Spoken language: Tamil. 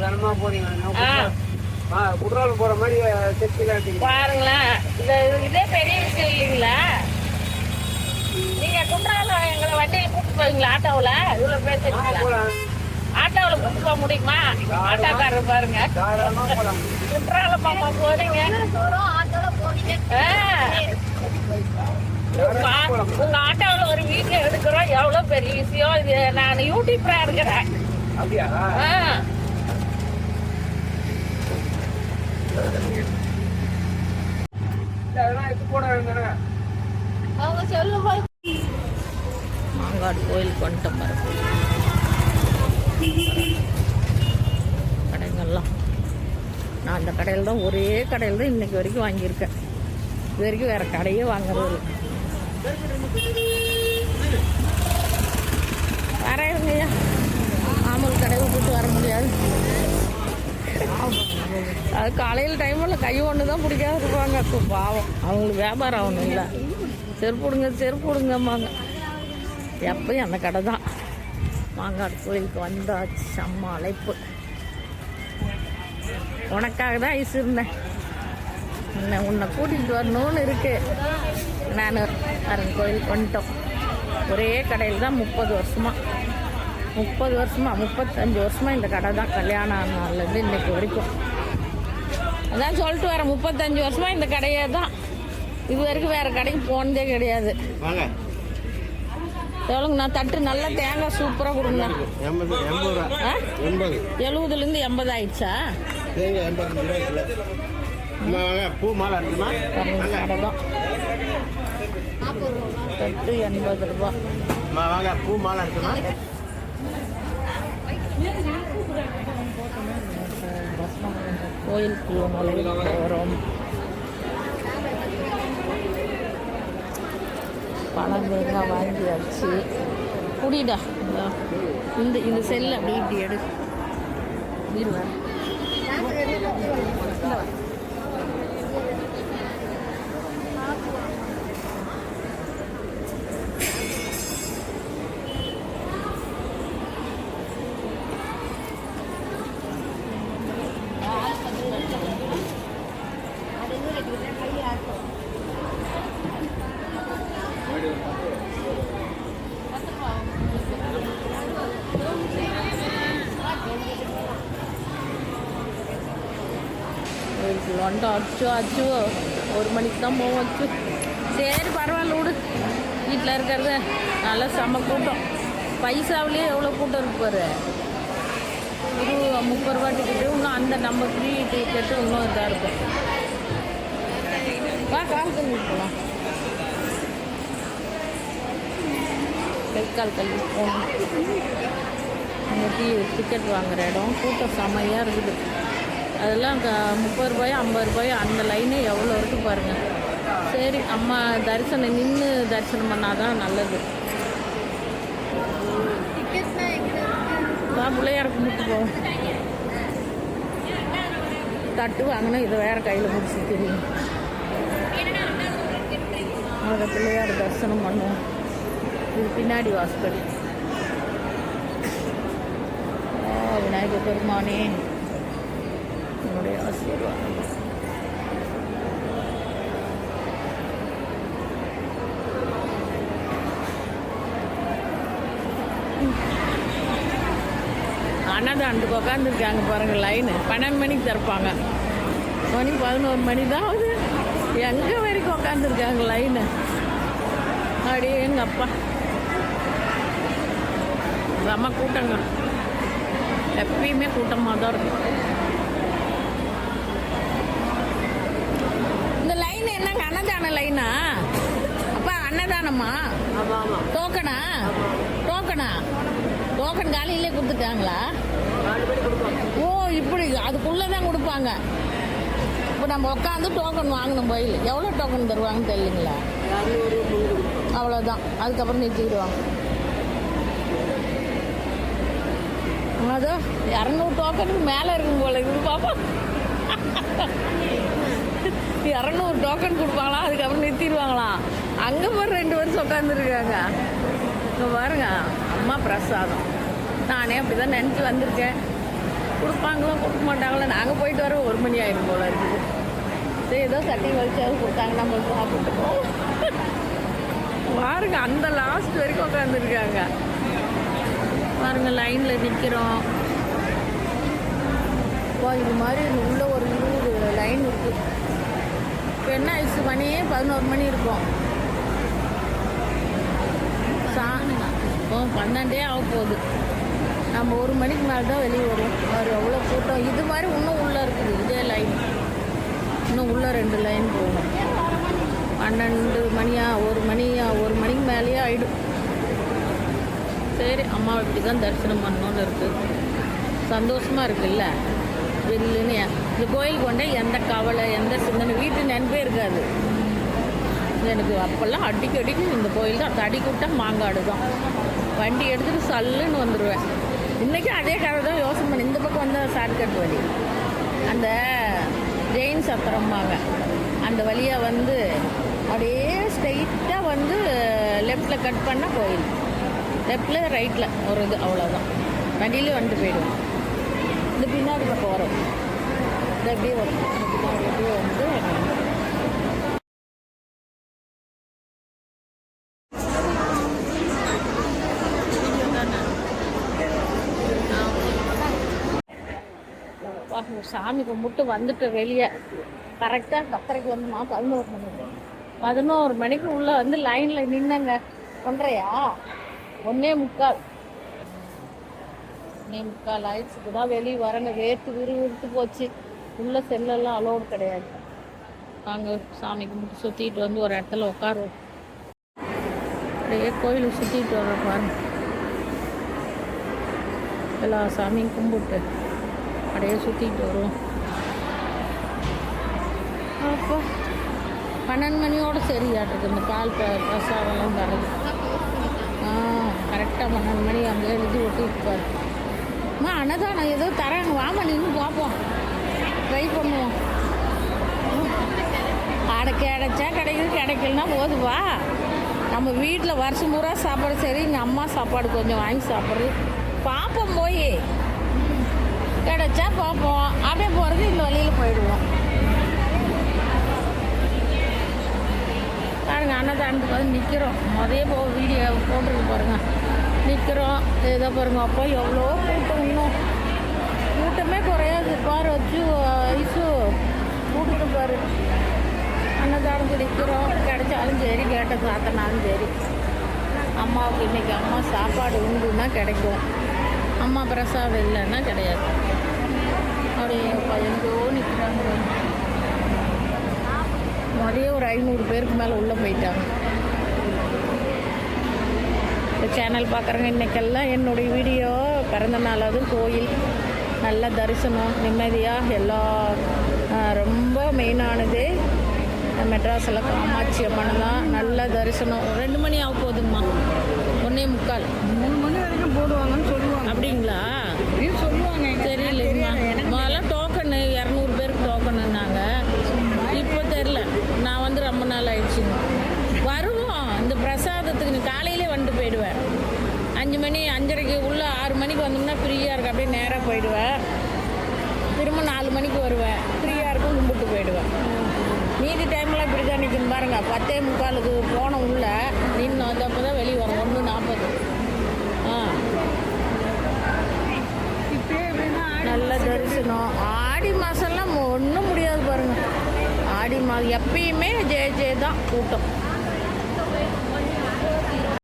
நான் ஆ. குற்றாலம் போற மாதிரி செட்டில் ஆட்டிங்க பாருங்களேன் இந்த இதே பெரிய விஷயம் இல்லைங்களா? நீங்க குற்றாலம் எங்களை வண்டியில கூப்பிட்டு போவீங்களா? ஆட்டோவில்? இவ்வளோ போலாம். ஆட்டோவில் கூப்பிட்டு போக முடியுமா? ஆட்டோக்காரர் பாருங்க. குற்றாலம் பாப்பா போறீங்க. உங்க- ஆட்டோவில் ஒரு வீடியோ எடுக்கிறோம். எவ்வளோ பெரிய விஷயம் இது? நான் யூடியூப்ல இருக்கிறேன் அப்படியா? மாங்காடு கோயிலுக்கு வந்துட்டோம் பாருங்க கடைங்கள்லாம். நான் அந்த கடையில் தான் ஒரே கடையில் தான் இன்னைக்கு வரைக்கும் வாங்கியிருக்கேன். இது வரைக்கும் வேற கடையே வாங்குறது இல்லை. மாமூல் கடையை விட்டுட்டு வர முடியாது. அது காலையில் டைமில் கை ஒன்று தான் பிடிக்காது இருப்பாங்க. அப்போ பாவம் அவங்களுக்கு வியாபாரம் ஒன்றும் இல்லை. செருப்பு விடுங்க செருப்பு எப்பயும் அந்த கடை தான். மாங்காடு கோயிலுக்கு வந்தாச்சு செம்ம அழைப்பு. உனக்காக தான் ஐஸ் இருந்தேன். உன்னை உன்னை கூட்டிகிட்டு வரணும்னு இருக்குது நான் அரண் கோயிலுக்கு வந்துட்டோம். ஒரே கடையில் தான் முப்பது வருஷமாக முப்பது வருஷமா முப்பத்தஞ்சு வருஷமா இந்த கடை தான் கல்யாணம் நாள்லேருந்து இன்னைக்கு வரைக்கும். அதான் சொல்லிட்டு வரேன் முப்பத்தஞ்சு வருஷமா இந்த கடையே தான். இது வரைக்கும் வேற கடைக்கு போனதே கிடையாது. நான் தட்டு நல்லா தேங்காய் சூப்பராக கொடுங்க. எண்பது எண்பது ரூபா. ஆ? எண்பது. எழுபதுலேருந்து எண்பது ஆயிடுச்சா? பூ மாலை தட்டு எண்பது ரூபா. வாங்க பூ மாலை இருக்குமா கோயிலுக்குள்ள நுழைய போகிறோம் பழம் தேங்காய் வாங்கியாச்சு குடிடா இந்த. இந்த செல் அப்படி இப்படி எடு. இருவா கோயிலுக்கு வந்துட்டோம் அச்சு அச்சு. ஒரு மணிக்கு தான் போவோம் அச்சு. சரி பரவாயில்ல விடு. வீட்டில் இருக்கிறது நல்லா செம்ம கூட்டம். பைசாவிலேயே எவ்வளோ கூட்டம் இருக்கு பாரு. ஒரு முப்பது ரூபா டிக்கெட்டு இன்னும் அந்த நம்ம ஃப்ரீ டிக்கெட்டு இன்னும் இதாக இருக்கும். வா கால் போகலாம் கை கால் கழுவி போகணும் இங்கே டீ டிக்கெட் வாங்குகிற இடம். கூட்டம் செமையாக இருக்குது. அதெல்லாம் க முப்பது ரூபாயோ ஐம்பது ரூபாயோ அந்த லைனே எவ்வளோ இருக்குது பாருங்கள் சரி அம்மா தரிசனம் நின்று தரிசனம் பண்ணாதான் நல்லது. வா பிள்ளையார கும்பிட்டு போவோம் தட்டு வாங்கினா இதை வேற கையில் பிடிச்சி தெரியும் அதை பிள்ளையார் தரிசனம் பண்ணுவோம் இது பின்னாடி வாசப்படி. ஆ, விநாயகர் பெருமானே. உன்னுடைய ஆசீர்வாதம். அன்னதாண்டுக்கு உட்காந்துருக்காங்க பாருங்க லைனு பன்னெண்டு மணிக்கு திறப்பாங்க. மணி பதினோரு மணி தான் ஆகுது. எங்கே வரைக்கும் உட்காந்துருக்காங்க லைனு அப்படியே எங்கள் அப்பா செம்ம கூட்டங்க. எப்பயுமே கூட்டமாக தான் இருக்கும். இந்த லைன் என்னங்க அன்னதான லைனா அப்பா அன்னதானமா? டோக்கனா? டோக்கனா? டோக்கன் காலையிலே கொடுத்துட்டாங்களா? ஓ இப்படி. அதுக்குள்ளே தான் கொடுப்பாங்க. இப்போ நம்ம உட்காந்து டோக்கன் வாங்கணும் போயில் எவ்வளோ டோக்கன் தருவாங்கன்னு தெரியலங்களா அவ்வளோதான் அதுக்கப்புறம் நிறுத்திக்கிடுவாங்க அதோ இரநூறு டோக்கனுக்கு மேலே இருக்கும் போல இது பாப்பா. இரநூறு டோக்கன் கொடுப்பாங்களா அதுக்கப்புறம் நிறுத்திடுவாங்களாம். அங்கே போய் ரெண்டு வருஷம் உட்காந்துருக்காங்க இங்கே பாருங்க அம்மா பிரசாதம். நானே அப்படி தான் நினச்சி வந்திருக்கேன். கொடுப்பாங்களோ கொடுக்க மாட்டாங்களோ? நாங்கள் போயிட்டு வர ஒரு மணி ஆயிடும் போல இருக்குது. சரி ஏதோ சட்டி வலிச்சாவது கொடுத்தாங்க நம்ம சாப்பிட்டுப்போம் பாருங்க அந்த லாஸ்ட் வரைக்கும் உட்காந்துருக்காங்க பாருங்க லைனில் நிற்கிறோம் இப்போ இது மாதிரி உள்ள ஒரு இருபது லைன் இருக்குது இப்போ என்ன ஆயிடுச்சு? மணியே பதினோரு மணி இருக்கும். சா இப்போ பன்னெண்டே ஆக போகுது. நம்ம ஒரு மணிக்கு மேலே தான் வெளியே வரும் வேறு எவ்வளோ கூட்டம்? இது மாதிரி இன்னும் உள்ளே இருக்குது. இதே லைன் இன்னும் உள்ளே ரெண்டு லைன் போகணும் பன்னெண்டு மணியா ஒரு மணியா ஒரு மணிக்கு மேலேயே ஆகிடும் சரி அம்மாவை இப்படி தான் தரிசனம் பண்ணணும்னு இருக்குது சந்தோஷமாக இருக்குல்ல? வில்லுன்னு இந்த கோயிலுக்கு கொண்டே எந்த கவலை எந்த சிந்தனை வீட்டு நினைப்பே இருக்காது. எனக்கு அப்போல்லாம் அடிக்கடிக்கு இந்த கோயில் தான். தடி விட்டால் மாங்காடு தான். வண்டி எடுத்துகிட்டு சல்லுன்னு வந்துடுவேன் இன்றைக்கும் அதே கதை தான் யோசனை பண்ணி இந்த பக்கம் வந்தால் ஷார்ட்கட் வழி அந்த ஜெயின் சத்திரம்பாங்க அந்த வழியாக வந்து அப்படியே ஸ்ட்ரைட்டாக வந்து லெஃப்டில் கட் பண்ணால் கோயில். லெஃப்டில் ரைட்டில் ஒரு இது அவ்வளோதான் வண்டியிலே வந்துட்டு போயிடுவோம். இந்த பின்னாடி பக்கம் வரும். இது அப்படியே வரும். பின்னாடி அப்படியே வந்து சாமி கும்பிட்டு வந்துட்டு வெளியே. கரெக்டாக கத்தரைக்கு வந்துமா பதினோரு மணி. பதினோரு மணிக்கு உள்ளே வந்து லைனில் நின்னங்க. பண்ணுறையா ஒன்னே முக்கால். ஒன்னே முக்கால் ஆயிடுச்சுக்கு தான் வெளியே வரங்க வேர்த்து விறுவிறுத்து போச்சு. உள்ளே செல்லெல்லாம் அலோடு கிடையாது. நாங்கள் சாமி கும்பிட்டு சுற்றிட்டு வந்து ஒரு இடத்துல உட்காருவோம் அப்படியே கோயிலை சுற்றிட்டு வர பாருங்க. எல்லா சாமியும் கும்பிட்டு அப்படியே சுற்றிட்டு வருவோம். அப்போ பன்னெண்டு மணியோடு சரியாட்டுருக்கு இந்த பால் பிரசாதம்லாம் தரது கரெக்டாக பன்னெண்டு மணி அங்கே எழுதி ஒட்டிருப்பார் அம்மா அன்னதானம் ஏதோ தராங்க. வாமா நின்று பார்ப்போம் ட்ரை பண்ணுவோம். அட கிடைச்சா கிடைக்குது கிடைக்கலனா போதுவா நம்ம வீட்டில் வருஷம் பூரா சாப்பாடு சரி எங்கள் அம்மா சாப்பாடு கொஞ்சம் வாங்கி சாப்பிட்றது பார்ப்போம் போய். கிடைச்சா பார்ப்போம் அப்படியே போகிறது இந்த வழியில் போயிடுவோம். பாருங்கள் அன்னதானத்துக்கு வந்து நிற்கிறோம் முதே போ வீடியோ போட்டுருக்கு பாருங்க. நிற்கிறோம் ஏதோ பாருங்க அப்போ எவ்வளோ கூட்டம் இன்னும். கூட்டமே குறையாது. பார் வச்சு ஐசு. கூட்டிட்டு பாரு. அன்னதானத்துக்கு நிற்கிறோம் கிடைச்சாலும் சரி கேட்ட சாத்தனாலும் சரி. அம்மாவுக்கு இன்னைக்கு அம்மா சாப்பாடு உண்டுன்னா கிடைக்கும். அம்மா பிரசாதம் இல்லைன்னா கிடையாது. அப்படியே பயந்தோ நிற்கிறாங்க நிறைய ஒரு ஐநூறு பேருக்கு மேலே உள்ளே போயிட்டாங்க. இந்த சேனல் பார்க்குறவங்க இன்றைக்கெல்லாம் என்னுடைய வீடியோ பிறந்த நாள் அதுவும் கோயில். நல்ல தரிசனம் நிம்மதியாக எல்லா ரொம்ப மெயினானது மெட்ராஸில் காமாட்சி அம்மன் தான். நல்ல தரிசனம். ரெண்டு மணி ஆக போகுதுங்கம்மா. ஒன்றே முக்கால். மூணு மணி வரைக்கும் போடுவாங்கன்னு சொல்லுவாங்க. அப்படிங்களா? சொல்லுவாங்க. தெரியலைங்கம்மா பத்தே முக்காலுக்கு போன உள்ள. நின்று வந்தப்போ தான் வெளியே வரும். ஒன்று நாற்பது ஆ. நல்ல தரிசனம். ஆடி மாதம்லாம் ஒன்றும் முடியாது பாருங்க. ஆடி மாதம் எப்பயுமே ஜெய ஜெய தான் கூட்டம்.